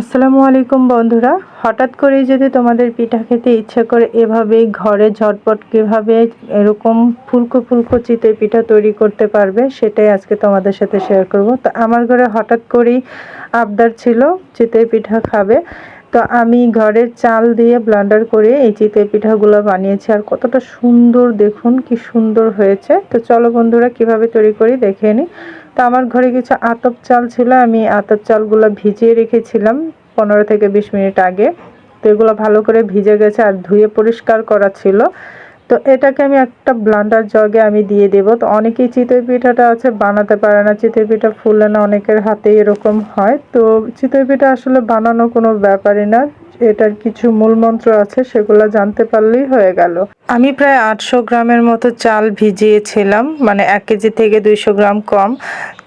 আসসালামু আলাইকুম বন্ধুরা। হঠাৎ করে যদি তোমাদের পিঠা খেতে ইচ্ছে করে, এভাবে ঘরে ঝটপট কীভাবে এরকম ফুলকো ফুলকো চিতে পিঠা তৈরি করতে পারবে, সেটাই আজকে তোমাদের সাথে শেয়ার করব। তো আমার ঘরে হঠাৎ করেই আবদার ছিল, চিতই পিঠা খাবে। তো আমি ঘরের চাল দিয়ে ব্লান্ডার করে এই চিতে পিঠাগুলো বানিয়েছি আর কতটা সুন্দর দেখুন, কি সুন্দর হয়েছে। তো চলো বন্ধুরা, কীভাবে তৈরি করি দেখে নি। তো আমার ঘরে কিছু আতপ চাল ছিল, আমি আতপ চালগুলো ভিজিয়ে রেখেছিলাম পনেরো থেকে বিশ মিনিট আগে। তো এগুলো ভালো করে ভিজে গেছে আর ধুয়ে পরিষ্কার করা ছিল। তো এটাকে আমি একটা ব্লান্ডার জগে আমি দিয়ে দেব। তো অনেকেই চিতই পিঠাটা আছে, বানাতে পারে না। চিতই পিঠা ফুলে না, অনেকের হাতে এরকম হয়। তো চিতই পিঠা আসলে বানানো কোনো ব্যাপারই না। এটার কিছু মূল মন্ত্র আছে, সেগুলো জানতে পারলেই হয়ে গেল। আমি প্রায় আটশো গ্রামের মতো চাল ভিজিয়েছিলাম মানে এক কেজি থেকে দুইশো গ্রাম কম।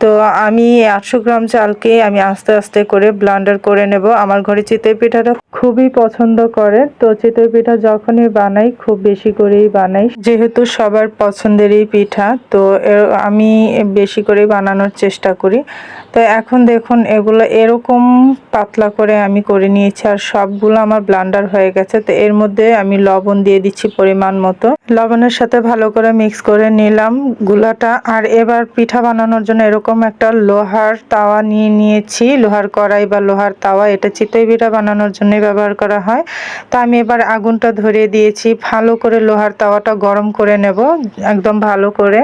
তো আমি আটশো গ্রাম চালকে আমি আস্তে আস্তে করে ব্লান্ডার করে নেব। আমার ঘরে চিতই পিঠাটা খুবই পছন্দ করে। তো চিতই পিঠা যখনই বানাই, খুব বেশি করেই বানাই। যেহেতু সবার পছন্দেরই পিঠা, তো আমি বেশি করেই বানানোর চেষ্টা করি। তো এখন দেখুন, এগুলো এরকম পাতলা করে আমি করে নিয়েছি, আর সবগুলো আমার ব্লান্ডার হয়ে গেছে, তো এর মধ্যে আমি লবণ দিয়ে দিচ্ছি পরিমাণ মতো। লবণের সাথে ভালো করে মিক্স করে নিলাম গুলাটা আর এবার পিঠা বানানোর জন্য এরকম একটা লোহার তাওয়া নিয়ে নিয়েছি, লোহার কড়াই বা লোহার তাওয়া, এটা চিতই পিঠা বানানোর জন্যই ব্যবহার করা হয়। তো আমি এবার আগুনটা ধরিয়ে দিয়েছি, ভালো করে লোহার তাওয়াটা গরম করে নেব, একদম ভালো করে।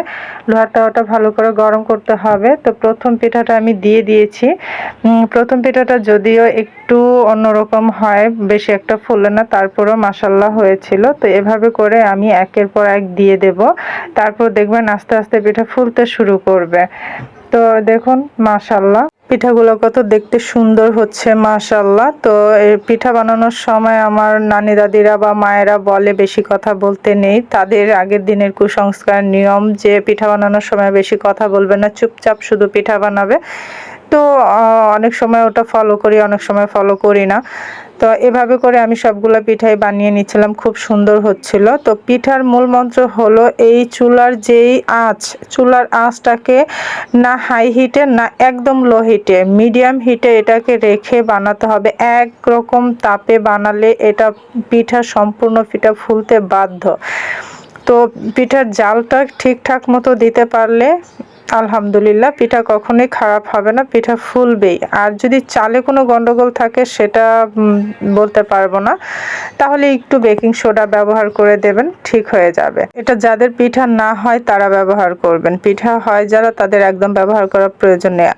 লোহার তাওয়াটা ভালো করে গরম করতে হবে। তো প্রথম পিঠাটা আমি দিয়ে দিয়েছি। প্রথম পিঠাটা যদিও একটু অন্যরকম হয়, বেশি একটা ফুলে না, তারপরও মাসাল্লাহ হয়েছিল। তো এভাবে করে আমি একের পর এক দিয়ে দেব। তারপর দেখবেন আস্তে আস্তে পিঠা ফুলতে শুরু করবে। তো দেখুন মাসাল্লাহ পিঠাগুলো কত দেখতে সুন্দর হচ্ছে মাশাল্লাহ তো পিঠা বানানোর সময় আমার নানি দাদিরা বা মায়েরা বলে, বেশি কথা বলতে নেই। তাদের আগের দিনের কুসংস্কার, নিয়ম, যে পিঠা বানানোর সময় বেশি কথা বলবে না, চুপচাপ শুধু পিঠা বানাবে। তো অনেক সময় ওটা ফলো করি, অনেক সময় ফলো করি না। তো এভাবে করে আমি সবগুলো পিঠাই বানিয়ে নিচ্ছিলাম, খুব সুন্দর হচ্ছিল। তো পিঠার মূল মন্ত্র হলো, এই চুলার যেই আঁচ, চুলার আঁচটাকে না হাই হিটে না একদম লো হিটে মিডিয়াম হিটে এটাকে রেখে বানাতে হবে। এক রকম তাপে বানালে এটা পিঠা সম্পূর্ণ পিঠা ফুলতে বাধ্য। তো পিঠার জালটা ঠিকঠাক মতো দিতে পারলে আলহামদুলিল্লাহ, পিঠা কখনোই খারাপ হবে না, পিঠা ফুলবেই। আর যদি চালে কোনো গন্ডগোল থাকে, সেটা বলতে পারব না। তাহলে একটু বেকিং সোডা ব্যবহার করে দেবেন, ঠিক হয়ে যাবে। এটা যাদের পিঠা না হয় তারা ব্যবহার করবেন। পিঠা হয় যারা তাদের একদম ব্যবহার করার প্রয়োজন নেই।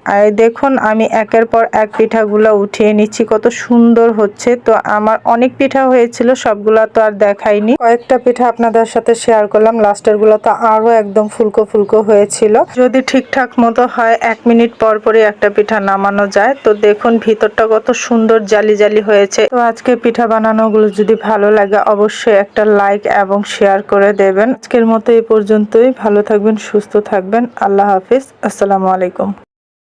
দেখুন, আমি একের পর এক পিঠাগুলো উঠিয়ে নিচ্ছি, কত সুন্দর হচ্ছে। তো আমার অনেক পিঠা হয়েছিল, সবগুলা তো আর দেখাইনি। কয়েকটা পিঠা আপনাদের সাথে শেয়ার করলাম। লাস্টেরগুলো তো আরও একদম ফুলকো ফুলকো হয়েছিল। যদি ঠিকঠাক মতো হয়, এক মিনিট পর পরই একটা পিঠা নামানো যায়। তো দেখুন, ভিতরটা কত সুন্দর জালি জালি হয়েছে। তো আজকে পিঠা বানানোগুলো যদি ভালো লাগে অবশ্যই একটা লাইক এবং শেয়ার করে দেবেন। আজকের মতো এই পর্যন্তই। ভালো থাকবেন, সুস্থ থাকবেন। আল্লাহ হাফিজ। আসসালামু আলাইকুম।